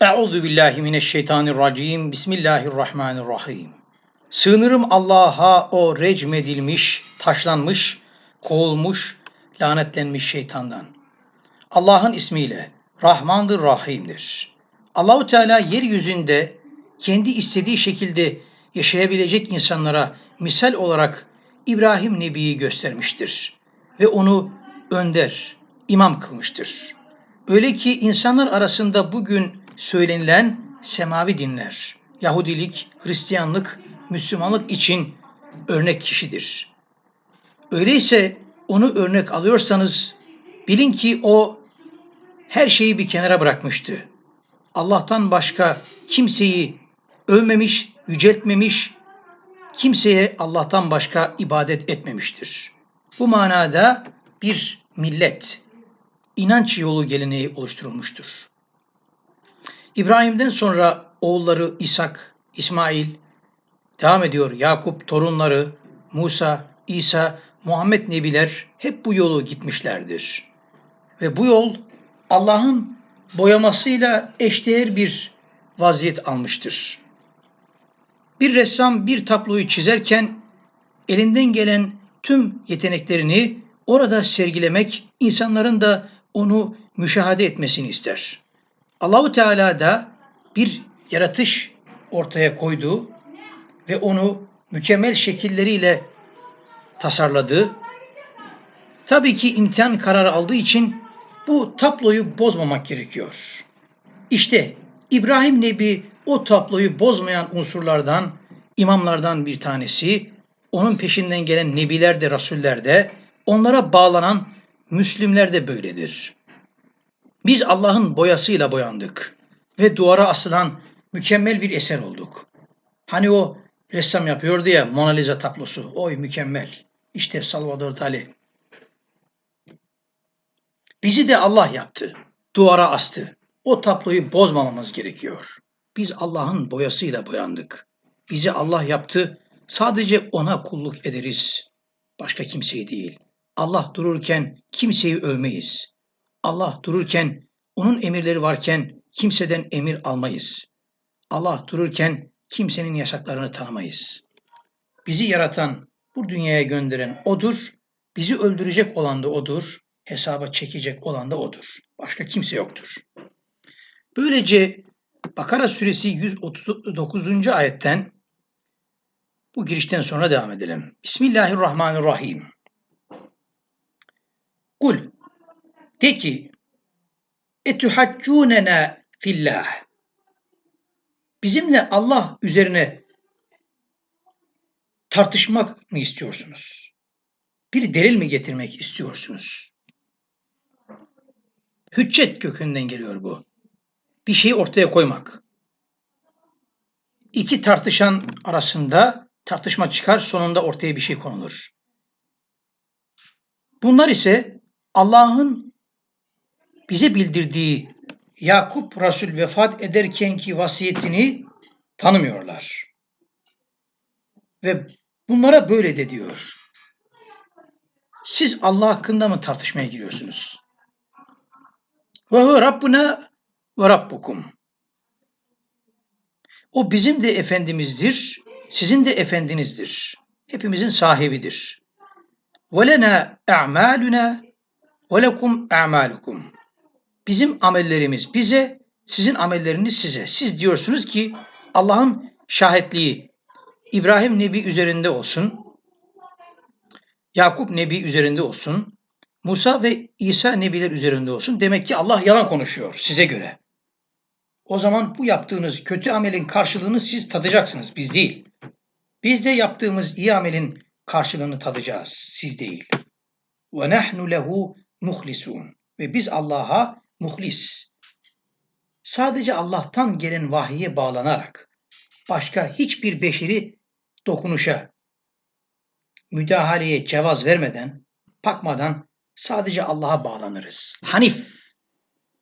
Euzu billahi mineşşeytanirracim. Bismillahirrahmanirrahim. Sığınırım Allah'a o recmedilmiş, taşlanmış, kovulmuş, lanetlenmiş şeytandan. Allah'ın ismiyle Rahmandır, Rahim'dir. Allahu Teala yeryüzünde kendi istediği şekilde yaşayabilecek insanlara misal olarak İbrahim Nebi'yi göstermiştir ve onu önder, imam kılmıştır. Öyle ki insanlar arasında bugün söylenilen semavi dinler, Yahudilik, Hristiyanlık, Müslümanlık için örnek kişidir. Öyleyse onu örnek alıyorsanız bilin ki o her şeyi bir kenara bırakmıştı. Allah'tan başka kimseyi övmemiş, yüceltmemiş, kimseye Allah'tan başka ibadet etmemiştir. Bu manada bir millet, inanç yolu geleneği oluşturulmuştur. İbrahim'den sonra oğulları İshak, İsmail, devam ediyor Yakup, torunları, Musa, İsa, Muhammed Nebiler hep bu yolu gitmişlerdir. Ve bu yol Allah'ın boyamasıyla eşdeğer bir vaziyet almıştır. Bir ressam bir tabloyu çizerken elinden gelen tüm yeteneklerini orada sergilemek, insanların da onu müşahede etmesini ister. Allahu Teala da bir yaratış ortaya koydu ve onu mükemmel şekilleriyle tasarladı. Tabii ki imtihan kararı aldığı için bu tabloyu bozmamak gerekiyor. İşte İbrahim Nebi o tabloyu bozmayan unsurlardan, imamlardan bir tanesi, onun peşinden gelen nebiler de, rasuller de, onlara bağlanan Müslümler de böyledir. Biz Allah'ın boyasıyla boyandık ve duvara asılan mükemmel bir eser olduk. Hani o ressam yapıyordu ya Mona Lisa tablosu. Oy mükemmel. İşte Salvador Dali. Bizi de Allah yaptı. Duvara astı. O tabloyu bozmamamız gerekiyor. Biz Allah'ın boyasıyla boyandık. Bizi Allah yaptı. Sadece ona kulluk ederiz. Başka kimseyi değil. Allah dururken kimseyi övmeyiz. Allah dururken onun emirleri varken kimseden emir almayız. Allah dururken kimsenin yasaklarını tanımayız. Bizi yaratan, bu dünyaya gönderen O'dur. Bizi öldürecek olan da O'dur. Hesaba çekecek olan da O'dur. Başka kimse yoktur. Böylece Bakara suresi 139. ayetten bu girişten sonra devam edelim. Bismillahirrahmanirrahim. Kul de ki etühaccûnena fillah bizimle Allah üzerine tartışmak mı istiyorsunuz? Bir delil mi getirmek istiyorsunuz? Hüccet kökünden geliyor bu. Bir şeyi ortaya koymak. İki tartışan arasında tartışma çıkar, sonunda ortaya bir şey konulur. Bunlar ise Allah'ın bize bildirdiği Yakup Resul vefat ederkenki vasiyetini tanımıyorlar. Ve bunlara böyle de diyor. Siz Allah hakkında mı tartışmaya giriyorsunuz? Ve hu Rabbuna ve Rabbukum. O bizim de efendimizdir, sizin de efendinizdir. Hepimizin sahibidir. Ve lena a'maluna ve lekum a'malukum. Bizim amellerimiz bize, sizin amelleriniz size. Siz diyorsunuz ki Allah'ın şahitliği İbrahim Nebi üzerinde olsun, Yakup Nebi üzerinde olsun, Musa ve İsa Nebiler üzerinde olsun. Demek ki Allah yalan konuşuyor size göre. O zaman bu yaptığınız kötü amelin karşılığını siz tadacaksınız, biz değil. Biz de yaptığımız iyi amelin karşılığını tadacağız, siz değil. Ve nahnu lehu muhlisun. Ve biz Allah'a muhlis. Sadece Allah'tan gelen vahiye bağlanarak başka hiçbir beşeri dokunuşa, müdahaleye cevaz vermeden, bakmadan sadece Allah'a bağlanırız. Hanif.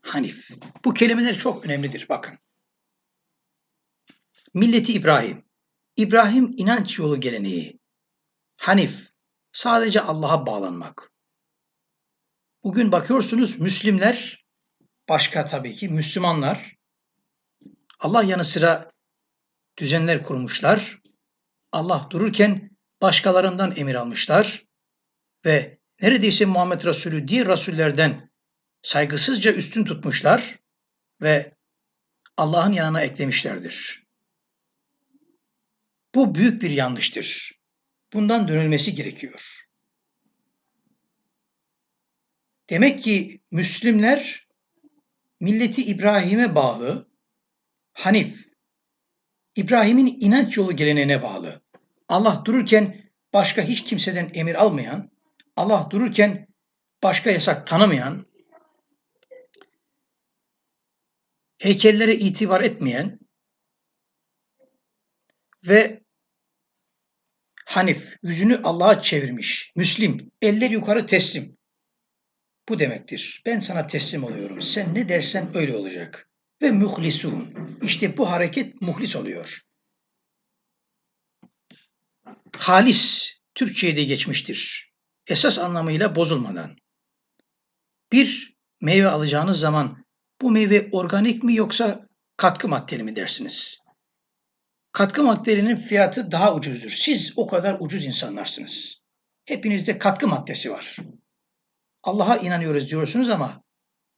Hanif. Bu kelimeler çok önemlidir bakın. Milleti İbrahim. İbrahim inanç yolu geleneği. Hanif. Sadece Allah'a bağlanmak. Bugün bakıyorsunuz Müslimler, başka tabii ki Müslümanlar, Allah yanı sıra düzenler kurmuşlar. Allah dururken başkalarından emir almışlar ve neredeyse Muhammed Resulü diğer rasullerden saygısızca üstün tutmuşlar ve Allah'ın yanına eklemişlerdir. Bu büyük bir yanlıştır. Bundan dönülmesi gerekiyor. Demek ki Müslümanlar milleti İbrahim'e bağlı, Hanif, İbrahim'in inanç yolu geleneğine bağlı. Allah dururken başka hiç kimseden emir almayan, Allah dururken başka yasak tanımayan, heykellere itibar etmeyen ve Hanif yüzünü Allah'a çevirmiş, Müslim, eller yukarı teslim. Bu demektir. Ben sana teslim oluyorum. Sen ne dersen öyle olacak. Ve muhlisun. İşte bu hareket muhlis oluyor. Halis Türkçe'ye de geçmiştir. Esas anlamıyla bozulmadan. Bir meyve alacağınız zaman bu meyve organik mi yoksa katkı maddeli mi dersiniz? Katkı maddelerinin fiyatı daha ucuzdur. Siz o kadar ucuz insanlarsınız. Hepinizde katkı maddesi var. Allah'a inanıyoruz diyorsunuz ama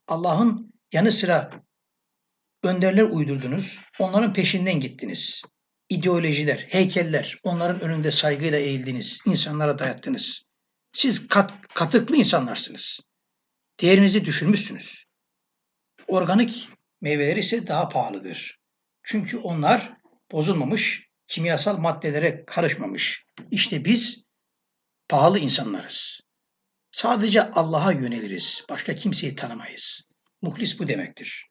Allah'ın yanı sıra önderler uydurdunuz, onların peşinden gittiniz. İdeolojiler, heykeller, onların önünde saygıyla eğildiniz, insanlara dayattınız. Siz kat, katıklı insanlarsınız. Değerinizi düşürmüşsünüz. Organik meyveler ise daha pahalıdır. Çünkü onlar bozulmamış, kimyasal maddelere karışmamış. İşte biz pahalı insanlarız. Sadece Allah'a yöneliriz. Başka kimseyi tanımayız. Muhlis bu demektir.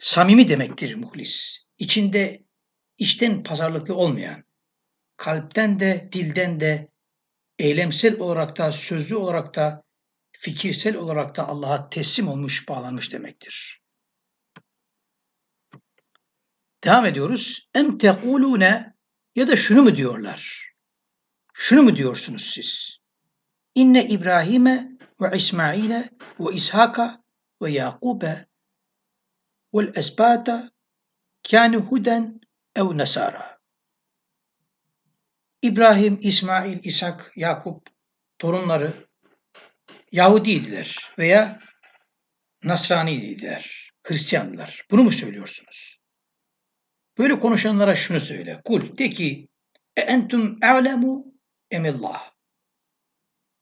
Samimi demektir muhlis. İçinde içten pazarlıklı olmayan, kalpten de dilden de eylemsel olarak da sözlü olarak da fikirsel olarak da Allah'a teslim olmuş, bağlanmış demektir. Devam ediyoruz. Em tekulune ya da şunu mu diyorlar? Şunu mu diyorsunuz siz? İnne İbrahim'e ve İsmail'e ve İshak'a ve Yakub'e vel esbata kâne huden ev nesara. İbrahim, İsmail, İshak, Yakup torunları Yahudiydiler veya Nasraniydiler, Hristiyandılar. Bunu mu söylüyorsunuz? Böyle konuşanlara şunu söyle. Kul de ki e entum a'lemu emillah.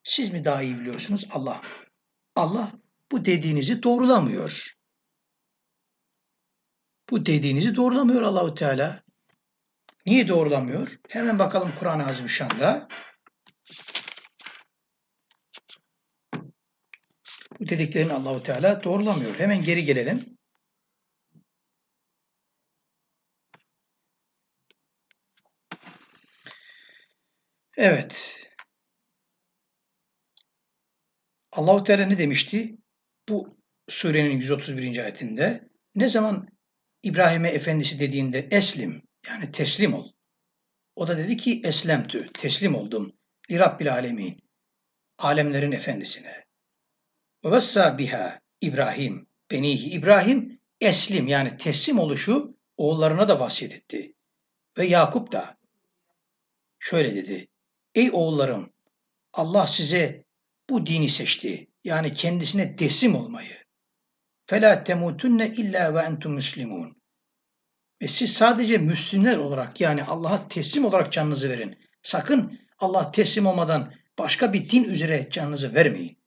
Siz mi daha iyi biliyorsunuz Allah Allah bu dediğinizi doğrulamıyor. Bu dediğinizi doğrulamıyor Allahu Teala. Niye doğrulamıyor? Hemen bakalım Kur'an-ı Azimüşşan'da. Bu dediklerini Allahu Teala doğrulamıyor. Hemen geri gelelim. Evet. Allahu Teala ne demişti? Bu surenin 131. ayetinde ne zaman İbrahim'e efendisi dediğinde eslim yani teslim ol. O da dedi ki eslemtü teslim oldum. Li Rabbil alemin. Alemlerin efendisine. Ve vessa biha İbrahim. Benihi İbrahim eslim yani teslim oluşu oğullarına da bahsedetti. Ve Yakup da şöyle dedi. Ey oğullarım Allah size bu dini seçti. Yani kendisine teslim olmayı. فَلَا تَمُوتُنَّ illa ve entum muslimun. Ve siz sadece Müslümanlar olarak yani Allah'a teslim olarak canınızı verin. Sakın Allah teslim olmadan başka bir din üzere canınızı vermeyin.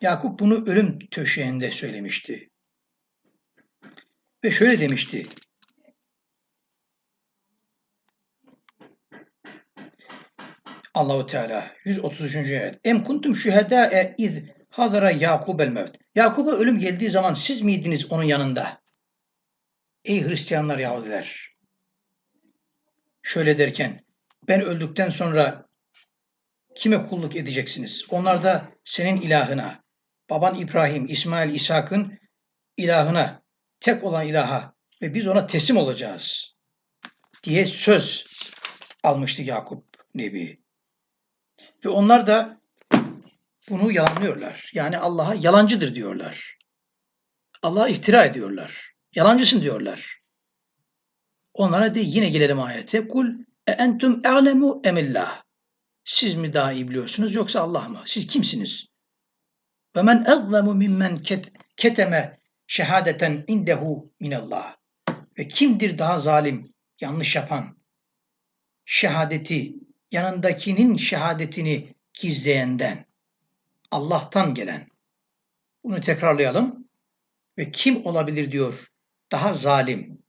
Yakup bunu ölüm töşeğinde söylemişti. Ve şöyle demişti. Allahu Teala 133. ayet. Em kuntum şühedâe iz hadara Yakubel mevt. Yakub'a ölüm geldiği zaman siz miydiniz onun yanında? Ey Hristiyanlar Yahudiler. Şöyle derken ben öldükten sonra kime kulluk edeceksiniz? Onlar da senin ilahına, baban İbrahim, İsmail, İshak'ın ilahına, tek olan ilaha ve biz ona teslim olacağız diye söz almıştı Yakup Nebi. Ve onlar da bunu yalanlıyorlar. Yani Allah'a yalancıdır diyorlar. Allah'a iftira ediyorlar. Yalancısın diyorlar. Onlara de yine gelelim ayete. Kul e entum e'lemu emillah. Siz mi daha iyi biliyorsunuz yoksa Allah mı? Siz kimsiniz? Ve men ezlemu mimmen ket- keteme şehadeten indehu minallah. Ve kimdir daha zalim, yanlış yapan, şehadeti, yanındakinin şehadetini gizleyenden, Allah'tan gelen. Bunu tekrarlayalım. Ve kim olabilir diyor daha zalim,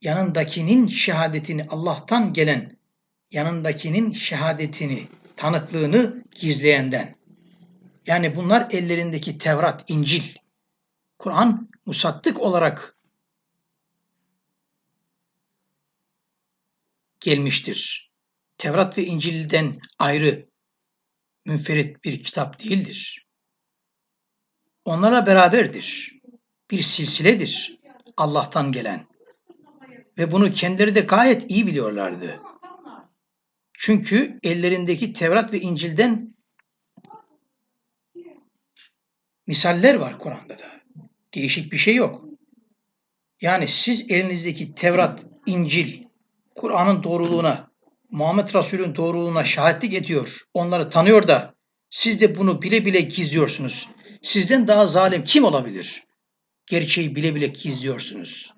yanındakinin şehadetini Allah'tan gelen, yanındakinin şehadetini, tanıklığını gizleyenden. Yani bunlar ellerindeki Tevrat, İncil, Kur'an musattık olarak gelmiştir. Tevrat ve İncil'den ayrı münferit bir kitap değildir. Onlara beraberdir. Bir silsiledir Allah'tan gelen. Ve bunu kendileri de gayet iyi biliyorlardı. Çünkü ellerindeki Tevrat ve İncil'den misaller var Kur'an'da da. Değişik bir şey yok. Yani siz elinizdeki Tevrat, İncil, Kur'an'ın doğruluğuna, Muhammed Resul'ün doğruluğuna şahitlik ediyor. Onları tanıyor da siz de bunu bile bile gizliyorsunuz. Sizden daha zalim kim olabilir? Gerçeği bile bile gizliyorsunuz.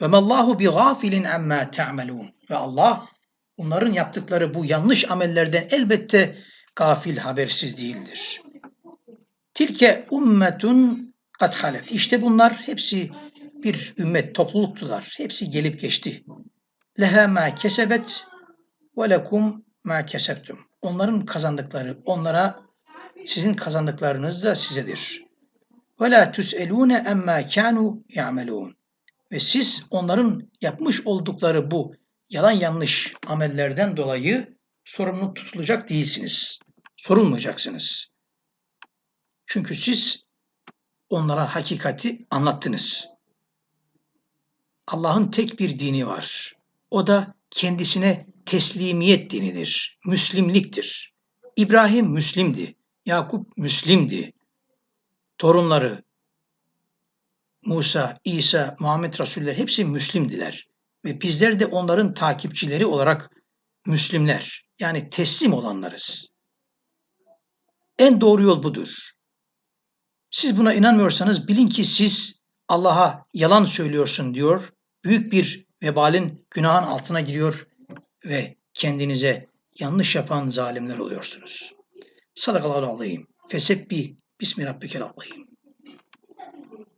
Ve mallahu bi gafilin amma ta'melun. Ve Allah onların yaptıkları bu yanlış amellerden elbette gafil habersiz değildir. Tilke ummetun kad halet. İşte bunlar hepsi bir ümmet, topluluktular. Hepsi gelip geçti. Leha ma kesebet ve lekum ma kesebtum. Onların kazandıkları onlara sizin kazandıklarınız da sizedir. Ve la tus'elune emma kanu ya'melun. Ve siz onların yapmış oldukları bu yalan yanlış amellerden dolayı sorumlu tutulacak değilsiniz. Sorulmayacaksınız. Çünkü siz onlara hakikati anlattınız. Allah'ın tek bir dini var. O da kendisine teslimiyet dinidir. Müslimliktir. İbrahim Müslimdi. Yakup Müslimdi. Torunları Musa, İsa, Muhammed Resuller hepsi Müslimdiler. Ve bizler de onların takipçileri olarak Müslimler. Yani teslim olanlarız. En doğru yol budur. Siz buna inanmıyorsanız bilin ki siz Allah'a yalan söylüyorsun diyor. Büyük bir vebalin, günahın altına giriyor ve kendinize yanlış yapan zalimler oluyorsunuz. Sadakallahu aleyhim. Fesebbi bismi rabbikel azim.